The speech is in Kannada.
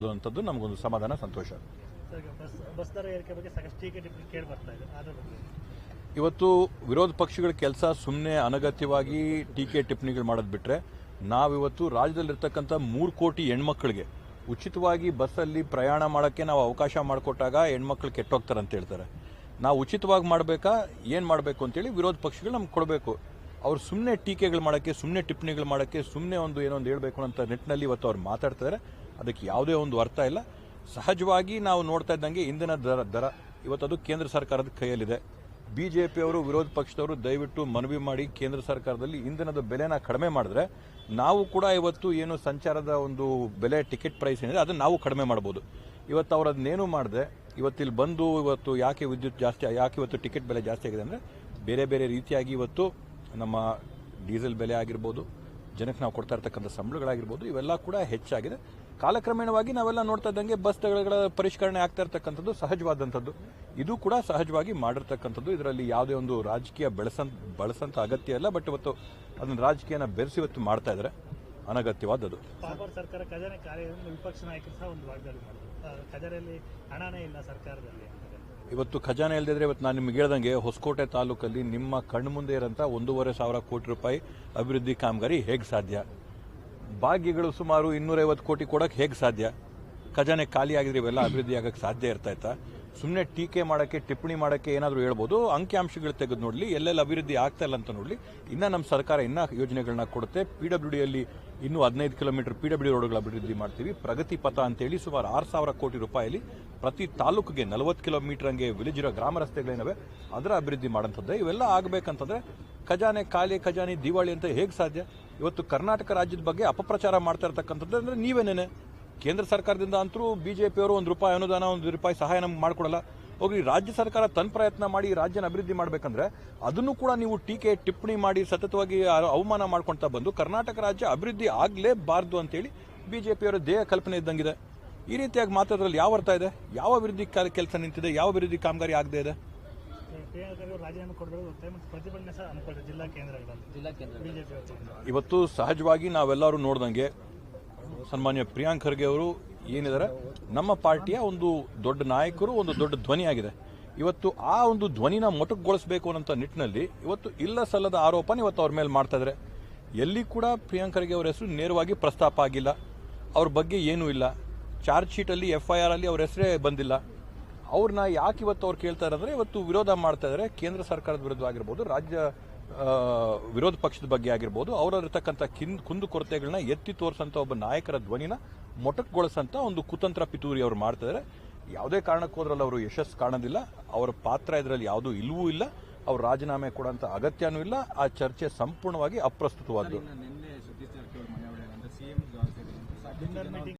ಅನ್ನೋಂಥದ್ದು ನಮಗೊಂದು ಸಮಾಧಾನ ಸಂತೋಷ. ಇವತ್ತು ವಿರೋಧ ಪಕ್ಷಗಳ ಕೆಲಸ ಸುಮ್ಮನೆ ಅನಗತ್ಯವಾಗಿ ಟೀಕೆ ಟಿಪ್ಪಣಿಗಳು ಮಾಡೋದು ಬಿಟ್ರೆ ನಾವಿವತ್ತು ರಾಜ್ಯದಲ್ಲಿರ್ತಕ್ಕಂಥ ಮೂರು ಕೋಟಿ ಹೆಣ್ಮಕ್ಳಿಗೆ ಉಚಿತವಾಗಿ ಬಸ್ಸಲ್ಲಿ ಪ್ರಯಾಣ ಮಾಡೋಕ್ಕೆ ನಾವು ಅವಕಾಶ ಮಾಡಿಕೊಟ್ಟಾಗ ಹೆಣ್ಮಕ್ಳು ಕೆಟ್ಟೋಗ್ತಾರೆ ಅಂತ ಹೇಳ್ತಾರೆ. ನಾವು ಉಚಿತವಾಗಿ ಮಾಡಬೇಕಾ ಏನು ಮಾಡಬೇಕು ಅಂತೇಳಿ ವಿರೋಧ ಪಕ್ಷಗಳು ನಮ್ಗೆ ಕೊಡಬೇಕು. ಅವ್ರು ಸುಮ್ಮನೆ ಟೀಕೆಗಳು ಮಾಡೋಕ್ಕೆ ಸುಮ್ಮನೆ ಟಿಪ್ಪಣಿಗಳು ಮಾಡೋಕ್ಕೆ ಸುಮ್ಮನೆ ಒಂದು ಏನೋ ಒಂದು ಹೇಳಬೇಕು ಅಂತ ನಿಟ್ಟಿನಲ್ಲಿ ಇವತ್ತು ಅವ್ರು ಮಾತಾಡ್ತಾರೆ ಅದಕ್ಕೆ ಯಾವುದೇ ಒಂದು ಅರ್ಥ ಇಲ್ಲ. ಸಹಜವಾಗಿ ನಾವು ನೋಡ್ತಾ ಇದ್ದಂಗೆ ಇಂದಿನ ದರ ದರ. ಇವತ್ತು ಅದು ಕೇಂದ್ರ ಸರ್ಕಾರದ ಕೈಯಲ್ಲಿದೆ. ಪಿಯವರು ವಿರೋಧ ಪಕ್ಷದವರು ದಯವಿಟ್ಟು ಮನವಿ ಮಾಡಿ ಕೇಂದ್ರ ಸರ್ಕಾರದಲ್ಲಿ ಇಂಧನದ ಬೆಲೆನ ಕಡಿಮೆ ಮಾಡಿದ್ರೆ ನಾವು ಕೂಡ ಇವತ್ತು ಏನು ಸಂಚಾರದ ಒಂದು ಬೆಲೆ ಟಿಕೆಟ್ ಪ್ರೈಸ್ ಏನಿದೆ, ಅದನ್ನು ನಾವು ಕಡಿಮೆ ಮಾಡ್ಬೋದು. ಇವತ್ತು ಅವ್ರು ಅದನ್ನೇನು ಮಾಡಿದೆ ಇವತ್ತಿಲ್ಲಿ ಬಂದು ಇವತ್ತು ಯಾಕೆ ವಿದ್ಯುತ್ ಜಾಸ್ತಿ, ಯಾಕೆ ಇವತ್ತು ಟಿಕೆಟ್ ಬೆಲೆ ಜಾಸ್ತಿ ಆಗಿದೆ ಅಂದರೆ ಬೇರೆ ಬೇರೆ ರೀತಿಯಾಗಿ ಇವತ್ತು ನಮ್ಮ ಡೀಸೆಲ್ ಬೆಲೆ ಆಗಿರ್ಬೋದು, ಜನಕ್ಕೆ ನಾವು ಕೊಡ್ತಾ ಇರ್ತಕ್ಕಂಥ ಸಂಬಳಗಳಾಗಿರ್ಬೋದು, ಇವೆಲ್ಲ ಕೂಡ ಹೆಚ್ಚಾಗಿದೆ. ಕಾಲಕ್ರಮೇಣವಾಗಿ ನಾವೆಲ್ಲ ನೋಡ್ತಾ ಇದ್ದಂಗೆ ಬಸ್ ತಗಳ ಪರಿಷ್ಕರಣೆ ಆಗ್ತಾ ಇರ್ತಕ್ಕಂಥದ್ದು ಸಹಜವಾದಂಥದ್ದು. ಇದು ಕೂಡ ಸಹಜವಾಗಿ ಮಾಡಿರ್ತಕ್ಕಂಥದ್ದು. ಇದರಲ್ಲಿ ಯಾವುದೇ ಒಂದು ರಾಜಕೀಯ ಬೆಳೆಸಂತ ಬಳಸಂತ ಅಗತ್ಯ ಇಲ್ಲ. ಬಟ್ ಇವತ್ತು ಅದನ್ನು ರಾಜಕೀಯನ ಬೆರೆಸಿ ಇವತ್ತು ಮಾಡ್ತಾ ಇದ್ದಾರೆ. ಅನಗತ್ಯವಾದದ್ದು. ಸರ್ಕಾರ ಖಜಾನೆ ವಿಪಕ್ಷ ನಾಯಕರು ಸಹ ಒಂದು ವಾಗ್ದಾಳಿ ಖಜಾನೆಯಲ್ಲಿ ಹಣನೇ ಇಲ್ಲ ಸರ್ಕಾರದಲ್ಲಿ. ಇವತ್ತು ಖಜಾನೆ ಇಲ್ಲದಿದ್ರೆ ಇವತ್ತು ನಾನು ನಿಮ್ಗೆ ಹೇಳ್ದಂಗೆ ಹೊಸಕೋಟೆ ತಾಲೂಕಲ್ಲಿ ನಿಮ್ಮ ಕಣ್ಮುಂದೆ ಇರೋಂಥ ಒಂದೂವರೆ ಸಾವಿರ ಕೋಟಿ ರೂಪಾಯಿ ಅಭಿವೃದ್ಧಿ ಕಾಮಗಾರಿ ಹೇಗೆ ಸಾಧ್ಯ? ಭಾಗ್ಯಗಳು ಸುಮಾರು ಇನ್ನೂರೈವತ್ತು ಕೋಟಿ ಕೊಡಕ್ಕೆ ಹೇಗೆ ಸಾಧ್ಯ? ಖಜಾನೆ ಖಾಲಿ ಆಗಿದ್ರೆ ಇವೆಲ್ಲ ಅಭಿವೃದ್ಧಿ ಆಗೋಕ್ಕೆ ಸಾಧ್ಯ ಇರ್ತಾ ಸುಮ್ಮನೆ ಟೀಕೆ ಮಾಡೋಕ್ಕೆ, ಟಿಪ್ಪಣಿ ಮಾಡೋಕ್ಕೆ ಏನಾದರೂ ಹೇಳ್ಬೋದು? ಅಂಕಿಅಂಶಗಳು ತೆಗೆದು ನೋಡಲಿ, ಎಲ್ಲೆಲ್ಲಿ ಅಭಿವೃದ್ಧಿ ಆಗ್ತಾ ಇಲ್ಲ ಅಂತ ನೋಡಲಿ. ಇನ್ನೂ ನಮ್ಮ ಸರ್ಕಾರ ಇನ್ನೂ ಯೋಜನೆಗಳನ್ನ ಕೊಡುತ್ತೆ. ಪಿ ಡಬ್ಲ್ಯೂ ಡಿಯಲ್ಲಿ ಇನ್ನೂ ಹದಿನೈದು ಕಿಲೋಮೀಟರ್ ಪಿ ಡಬ್ಲ್ಯೂ ರೋಡ್ಗಳ ಅಭಿವೃದ್ಧಿ ಮಾಡ್ತೀವಿ. ಪ್ರಗತಿ ಪಥ ಅಂತೇಳಿ ಸುಮಾರು ಆರು ಸಾವಿರ ಕೋಟಿ ರೂಪಾಯಲ್ಲಿ ಪ್ರತಿ ತಾಲೂಕಿಗೆ ನಲವತ್ತು ಕಿಲೋಮೀಟರ್ ಹಂಗೆ ವಿಲೇಜ್ ಇರೋ ಗ್ರಾಮ ರಸ್ತೆಗಳೇನವೆ, ಅದರ ಅಭಿವೃದ್ಧಿ ಮಾಡೋಂಥದ್ದೇ ಇವೆಲ್ಲ ಆಗಬೇಕಂತಂದರೆ ಖಜಾನೆ ಖಾಲಿ, ಖಜಾನೆ ದಿವಾಳಿ ಅಂತ ಹೇಗೆ ಸಾಧ್ಯ? ಇವತ್ತು ಕರ್ನಾಟಕ ರಾಜ್ಯದ ಬಗ್ಗೆ ಅಪಪ್ರಚಾರ ಮಾಡ್ತಾ ಇರ್ತಕ್ಕಂಥದ್ದು ಅಂದ್ರೆ ನೀವೇನೇನೆ? ಕೇಂದ್ರ ಸರ್ಕಾರದಿಂದ ಅಂತರೂ ಪಿಯವರು ಒಂದು ರೂಪಾಯಿ ಅನುದಾನ, ಒಂದು ರೂಪಾಯಿ ಸಹಾಯ ನಮ್ಗೆ ಮಾಡಿಕೊಡಲ್ಲ. ಹೋಗಿ ರಾಜ್ಯ ಸರ್ಕಾರ ತನ್ನ ಪ್ರಯತ್ನ ಮಾಡಿ ರಾಜ್ಯನ ಅಭಿವೃದ್ಧಿ ಮಾಡಬೇಕಂದ್ರೆ ಅದನ್ನು ಕೂಡ ನೀವು ಟೀಕೆ, ಟಿಪ್ಪಣಿ ಮಾಡಿ ಸತತವಾಗಿ ಅವಮಾನ ಮಾಡ್ಕೊಳ್ತಾ ಬಂದು ಕರ್ನಾಟಕ ರಾಜ್ಯ ಅಭಿವೃದ್ಧಿ ಆಗಲೇಬಾರ್ದು ಅಂತೇಳಿ ಬಿ ಜೆ ಪಿಯವರ ದೇಹ ಕಲ್ಪನೆ ಇದ್ದಂಗಿದೆ. ಈ ರೀತಿಯಾಗಿ ಮಾತಾಡೋದ್ರಲ್ಲಿ ಯಾವ ಅರ್ಥ ಇದೆ? ಯಾವ ಅಭಿವೃದ್ಧಿ ಕೆಲಸ ನಿಂತಿದೆ? ಯಾವ ಅಭಿವೃದ್ಧಿ ಕಾಮಗಾರಿ ಆಗದೆ ಇದೆ? ಪ್ರಿಯಾಂಕಾ ಖರ್ಗೆ ರಾಜೀನಾಮೆ ಕೊಡಬೇಕು ಒತ್ತಾಯ ಮತ್ತು ಪ್ರತಿಭಟನೆ ಸಹ ಹಮ್ಮಿಕೊಳ್ಳಿ ಜಿಲ್ಲಾ ಕೇಂದ್ರಗಳಲ್ಲಿ ಜಿಲ್ಲಾ ಕೇಂದ್ರ. ಬಿಜೆಪಿ ವತಿಯಿಂದ ಇವತ್ತು ಸಹಜವಾಗಿ ನಾವೆಲ್ಲರೂ ನೋಡ್ದಂಗೆ ಸನ್ಮಾನ್ಯ ಪ್ರಿಯಾಂಕ್ ಖರ್ಗೆ ಅವರು ಏನಿದ್ದಾರೆ ನಮ್ಮ ಪಾರ್ಟಿಯ ಒಂದು ದೊಡ್ಡ ನಾಯಕರು ಒಂದು ದೊಡ್ಡ ಧ್ವನಿಯಾಗಿದೆ ಇವತ್ತು ಆ ಒಂದು ಧ್ವನಿನ ಮೊಟಕುಗೊಳಿಸಬೇಕು ಅನ್ನೋಂಥ ನಿಟ್ಟಿನಲ್ಲಿ ಇವತ್ತು ಇಲ್ಲ ಸಲ್ಲದ ಆರೋಪನ ಇವತ್ತು ಅವ್ರ ಮೇಲೆ ಮಾಡ್ತಾ ಇದ್ದಾರೆ. ಎಲ್ಲಿ ಕೂಡ ಪ್ರಿಯಾಂಕ್ ಖರ್ಗೆ ಅವರ ಹೆಸರು ನೇರವಾಗಿ ಪ್ರಸ್ತಾಪ ಆಗಿಲ್ಲ. ಅವ್ರ ಬಗ್ಗೆ ಏನೂ ಇಲ್ಲ. ಚಾರ್ಜ್ ಶೀಟಲ್ಲಿ ಎಫ್ ಐ ಆರಲ್ಲಿ ಅಲ್ಲಿ ಅವ್ರ ಹೆಸರೇ ಬಂದಿಲ್ಲ. ಅವ್ರನ್ನ ಯಾಕೆ ಇವತ್ತು ಅವ್ರು ಕೇಳ್ತಾ ಇರೋದ್ರೆ ಇವತ್ತು ವಿರೋಧ ಮಾಡ್ತಾ ಇದ್ದಾರೆ ಕೇಂದ್ರ ಸರ್ಕಾರದ ವಿರುದ್ಧ ಆಗಿರ್ಬೋದು ರಾಜ್ಯ ವಿರೋಧ ಪಕ್ಷದ ಬಗ್ಗೆ ಆಗಿರ್ಬೋದು ಅವರಲ್ಲಿರ್ತಕ್ಕಂಥ ಕಿನ್ ಕುಂದು ಕೊರತೆಗಳನ್ನ ಎತ್ತಿ ತೋರಿಸಂತ ಒಬ್ಬ ನಾಯಕರ ಧ್ವನಿನ ಮೊಟಕುಗೊಳಿಸಂತ ಒಂದು ಕುತಂತ್ರ ಪಿತೂರಿ ಅವ್ರು ಮಾಡ್ತಾ ಇದ್ದಾರೆ ಯಾವುದೇ ಕಾರಣಕ್ಕೋದ್ರಲ್ಲಿ ಅವರು ಯಶಸ್ಸು ಕಾಣೋದಿಲ್ಲ. ಅವರ ಪಾತ್ರ ಇದರಲ್ಲಿ ಯಾವುದೂ ಇಲ್ಲವೂ ಇಲ್ಲ. ಅವ್ರ ರಾಜೀನಾಮೆ ಕೊಡೋಂಥ ಅಗತ್ಯನೂ ಇಲ್ಲ. ಆ ಚರ್ಚೆ ಸಂಪೂರ್ಣವಾಗಿ ಅಪ್ರಸ್ತುತವಾದ್ದು.